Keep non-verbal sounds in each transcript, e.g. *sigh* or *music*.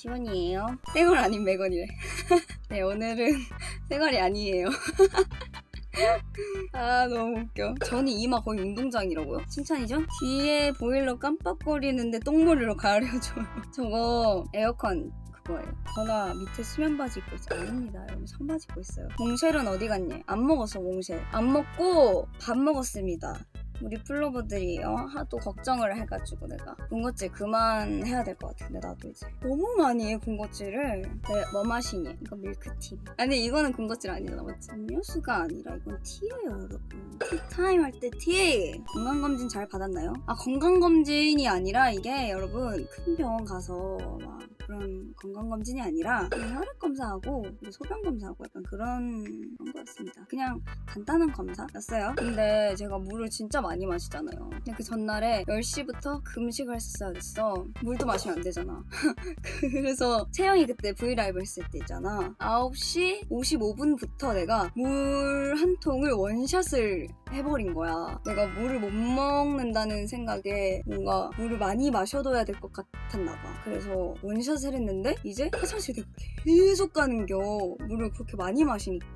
지원이에요. 쌩얼 아닌 매건이래. *laughs* 네, 오늘은 *laughs* 쌩얼이 아니에요. *laughs* 아 너무 웃겨. 전이 이마 거의 운동장이라고요? 칭찬이죠? 뒤에 보일러 깜빡거리는데 똥머리로 가려줘요. 저거 에어컨 그거예요. 전화 밑에 수면 바지 입고 있어. 아닙니다. 여러분 청바지 입고 있어요. 몽쉘은 어디 갔니? 안 먹었어 몽쉘. 안 먹고 밥 먹었습니다. 우리 플로버들이 어, 하도 걱정을 해가지고 내가 군것질 그만해야 될 것 같은데 나도 이제 너무 많이 해 군것질을 네, 뭐 마시니? 이거 밀크티 아니 이거는 군것질 아니잖아 맞지? 음료수가 아니라 이건 티예요 여러분 티타임 할 때 티! 건강검진 잘 받았나요? 아 건강검진이 아니라 이게 여러분 큰 병원 가서 막 그런 건강검진이 아니라 그냥 혈액 검사하고 그리고 소변 검사하고 약간 그런 그런 거였습니다 그냥 간단한 검사였어요. 근데 제가 물을 진짜 많이 마시잖아요. 근데 그 전날에 10시부터 금식을 했었어야 됐어. 물도 마시면 안 되잖아. *laughs* 그래서 채영이 그때 브이라이브 했을 때 있잖아. 9시 55분부터 내가 물 한 통을 원샷을 해버린 거야. 내가 물을 못 먹는다는 생각에 뭔가 물을 많이 마셔둬야 될 것 같았나 봐. 그래서 원샷 을 했는데 이제 화장실 내가 계속 가는겨. 물을 그렇게 많이 마시니까.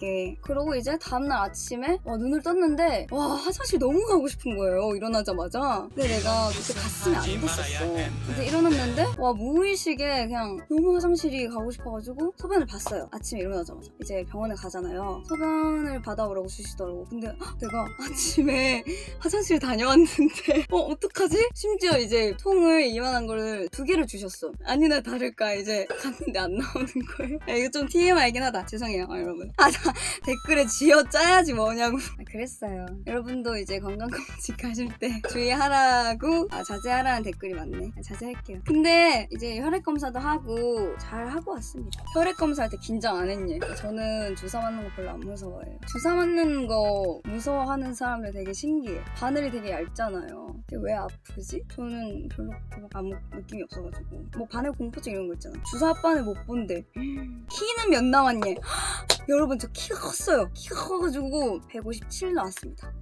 그러고 이제 다음날 아침에 와, 눈을 떴는데 와 화장실 너무 가고 싶은 거예요. 일어나자마자. 근데 내가 그때 갔으면 안 됐었어. 이제 일어났는데 와 무의식에 그냥 너무 화장실이 가고 싶어가지고 소변을 봤어요. 아침에 일어나자마자. 이제 병원에 가잖아요. 소변을 받아오라고 주시더라고. 근데 헉, 내가 아침에 화장실 다녀왔는데 *laughs* 어 어떡하지? 심지어 이제 통을 이만한 거를 두 개를 주셨어. 아니나 다를 까 이제 갔는데 안 나오는 거예요. 야, 이거 좀 TMI긴 하다. 죄송해요 아, 여러분. 아 자, *laughs* 댓글에 쥐어 짜야지 뭐냐고. 아, 그랬어요. 여러분도 이제 건강검진 가실 때 *laughs* 주의하라고 아, 자제하라는 댓글이 많네. 아, 자제할게요. 근데 이제 혈액검사도 하고 잘 하고 왔습니다. 혈액검사 할 때 긴장 안 했니? 저는 주사 맞는 거 별로 안 무서워해요. 주사 맞는 거 무서워하는 사람들 되게 신기해. 바늘이 되게 얇잖아요. 근데 왜 아프지? 저는 별로 아무 느낌이 없어가지고. 뭐 바늘 공포증 이런 거 있잖아. 주사 바늘 못 본대. 키는 몇 나왔니? *gasps* 여러분 저 키가 컸어요. 키가 커가지고 157 나왔습니다.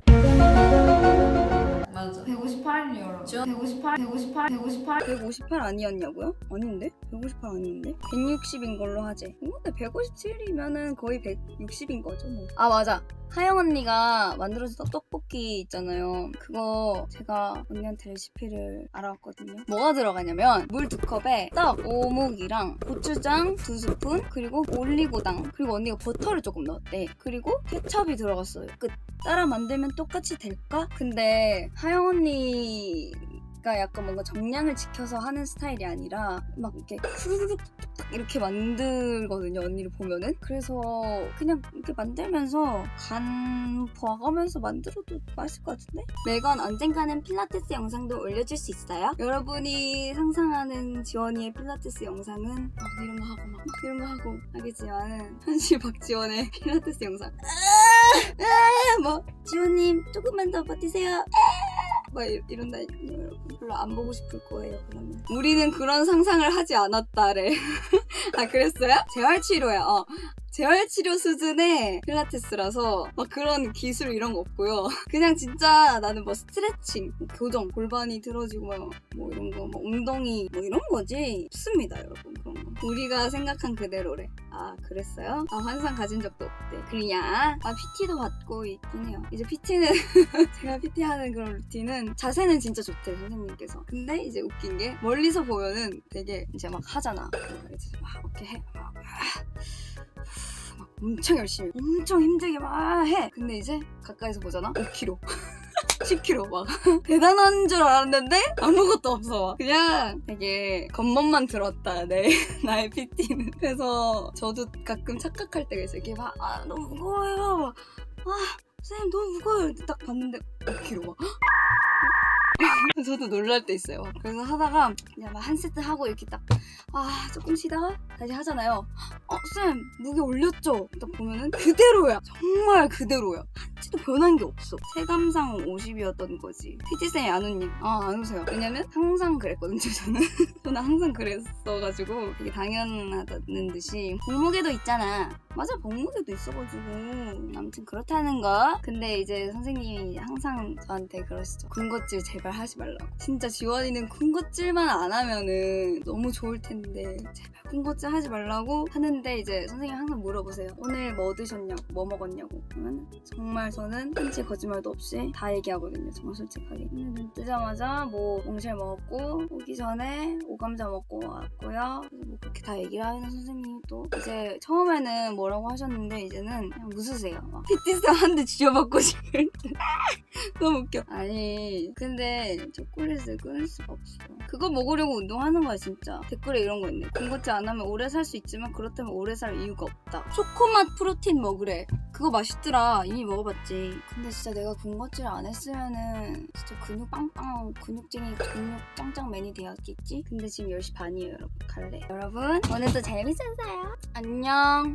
맞아. 158이요, 여러분. 158, 158, 158. 158 아니었냐고요? 아닌데? 158 아닌데? 160인 걸로 하지. 근데 157이면은 거의 160인 거죠, 뭐. 아, 맞아. 하영 언니가 만들어준 떡볶이 있잖아요. 그거 제가 언니한테 레시피를 알아왔거든요. 뭐가 들어가냐면 물 두 컵에 떡, 오목이랑 고추장 두 스푼 그리고 올리고당 그리고 언니가 버터를 조금 넣었대. 그리고 케첩이 들어갔어요. 끝. 따라 만들면 똑같이 될까? 근데 하영 언니 가 약간 뭔가 정량을 지켜서 하는 스타일이 아니라 막 이렇게 후루룩 딱 이렇게 만들거든요 언니를 보면은 그래서 그냥 이렇게 만들면서 간 봐가면서 만들어도 맛있을 것 같은데? 매건 언젠가는 필라테스 영상도 올려줄 수 있어요? 여러분이 상상하는 지원이의 필라테스 영상은 막 이런 거 하고 막, 막 이런 거 하고 하겠지만은 현실 박지원의 필라테스 영상 뭐 지호님 조금만 더 버티세요. 막 이- 이런다니까요 여러분 별로 안 보고 싶을 거예요 그러면. 우리는 그런 상상을 하지 않았다래. *laughs* 아 그랬어요? 재활치료야? 어 재활치료 수준의 필라테스라서 막 그런 기술 이런 거 없고요. *laughs* 그냥 진짜 나는 뭐 스트레칭 뭐 교정 골반이 들어지고 막 뭐 이런 거 뭐 엉덩이 뭐 이런 거지? 없습니다 여러분. 그런 거. 우리가 생각한 그대로래. 아 그랬어요? 아 환상 가진 적도 없대. 그냥 아 PT도 받고 있긴 해요. 이제 PT는 *laughs* 제가 PT 하는 그런 루틴은 자세는 진짜 좋대 선생님께서. 근데 이제 웃긴 게 멀리서 보면은 되게 이제 막 하잖아. 이제 막 이렇게 해. 막, 막 엄청 열심히 엄청 힘들게 막 해. 근데 이제 가까이서 보잖아? 5kg *laughs* 10kg 막. *laughs* 대단한 줄 알았는데 아무것도 없어 그냥 되게 겉멋만 들었다 내 *laughs* 나의 PT는. 그래서 저도 가끔 착각할 때가 있어요. 이게 막 아 너무 무거워요. 막, 아 선생님 너무 무거워요. 딱 봤는데 5kg 막. 저도 놀랄 때 있어요. 그래서 하다가 그냥 막 한 세트 하고 이렇게 딱아 조금 쉬다가 다시 하잖아요. 어 쌤 무게 올렸죠? 딱 보면은 그대로야. 정말 그대로야. 한치도 변한 게 없어. 체감상 50이었던 거지. PT쌤이 안 웃니? 아안 웃어요. 왜냐면 항상 그랬거든요 *laughs* 저는. 저는 항상 그랬어가지고 되게 당연하다는 듯이. 몸무게도 있잖아. 맞아 몸무게도 있어가지고. 아무튼 그렇다는 거. 근데 이제 선생님이 항상 저한테 그러시죠. 군것질 제발 하지 말라고. 진짜 지원이는 군것질만 안 하면은 너무 좋을 텐데 제발 군것질 하지 말라고 하는데 이제 선생님 항상 물어보세요. 오늘 뭐 드셨냐고, 뭐 먹었냐고. 그러면 정말 저는 한치 거짓말도 없이 다 얘기하거든요. 정말 솔직하게. 오늘 눈 뜨자마자 뭐 몽쉘 먹었고 오기 전에 오감자 먹고 왔고요. 뭐 그렇게 다 얘기를 하는 선생님이 또 이제 처음에는 뭐라고 하셨는데 이제는 그냥 웃으세요. 막 PT쌤 한대 쥐어받고 때. *laughs* 너무 웃겨. 아니, 근데 초콜릿을 끊을 수가 없어. 그거 먹으려고 운동하는 거야, 진짜. 댓글에 이런 거 있네. 군것질 안 하면 오래 살 수 있지만 그렇다면 오래 살 이유가 없다. 초코맛 프로틴 먹으래. 그거 맛있더라. 이미 먹어봤지. 근데 진짜 내가 군것질 안 했으면은 진짜 근육 빵빵, 근육쟁이, 근육 짱짱맨이 되었겠지? 근데 지금 10시 반이에요, 여러분. 갈래. 여러분, 오늘도 재밌었어요. 안녕.